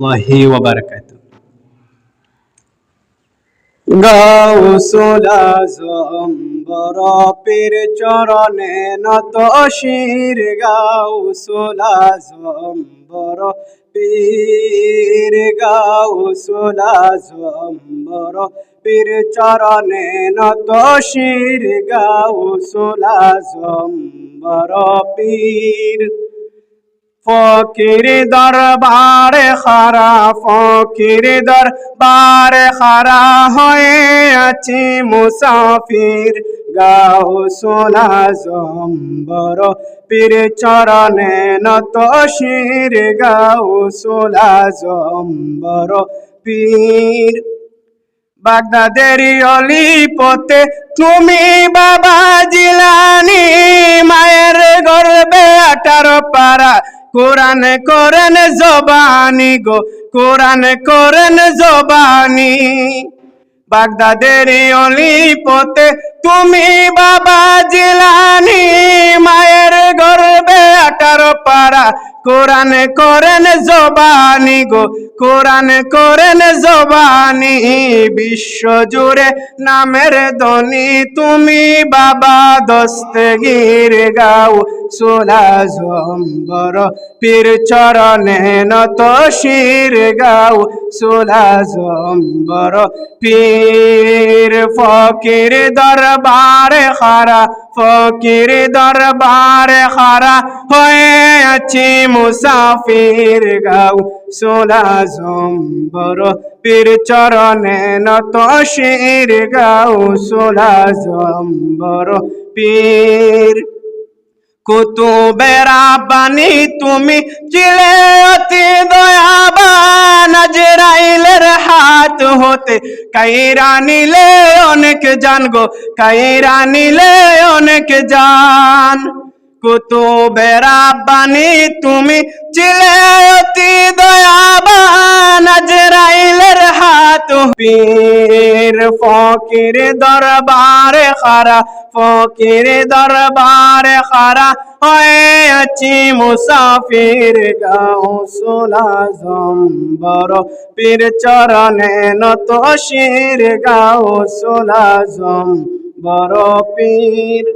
ওয়া বারাকাতুহু গাউসুল আজম বড় পীর চরণে নত শির। গাউসুল আজম বড় পীর গাউসুল আজম বড় পীর চরণে নত শির। গাউসুল আজম বড় পীর ফকির দরবারে খারা, ফকির দরবারে খারা হয়ে আছি মুসাফির। গাও সোনা জম্বর পীর চরণে নত শির। গাও সোলা জম্বর পীর। বাগদাদের অলি পথে তুমি বাবা জিলানি, মায়ের গর্বে আটার পারা কোরআন করেন জবানি গো, কোরআন করেন জবানি। বাগদাদের অলি পথে তুমি বাবা জিলানি, মায়ের গর্বে আটার পারা কোরআন করেন জবানি গো কোরআন করেন জবানি, বিশ্ব জুড়ে নামের ধনি তুমি বাবা দস্তগীর গাও, সোলা জম্বর পীর চরণে নত শির গাও, সোলা জম্বর পীর ফকির দরবারে খারা, ফকির দরবারে খারা, হয়ে আছি মুসাফির গাও। সোলা জম্বর পীর চরণে নত শির গাও। সোলা জম্বর পীর, কুতুবেরা বানি তুমি চিলে অতি হাত। কাইরা নিলে অনেক জান গো, কাইরা নিলে অনেক জান কুতুবেরা বানি তুমি চিলে অতি দয়াবান আজরাইলের হাত পীর ফকির দরবারে খারা, ফকির দরবারে খারা। হয়ে আছি মুসাফির গাও সোলা জম্বর পীর চরণে নত শির গাও সোলা জম্বর পীর।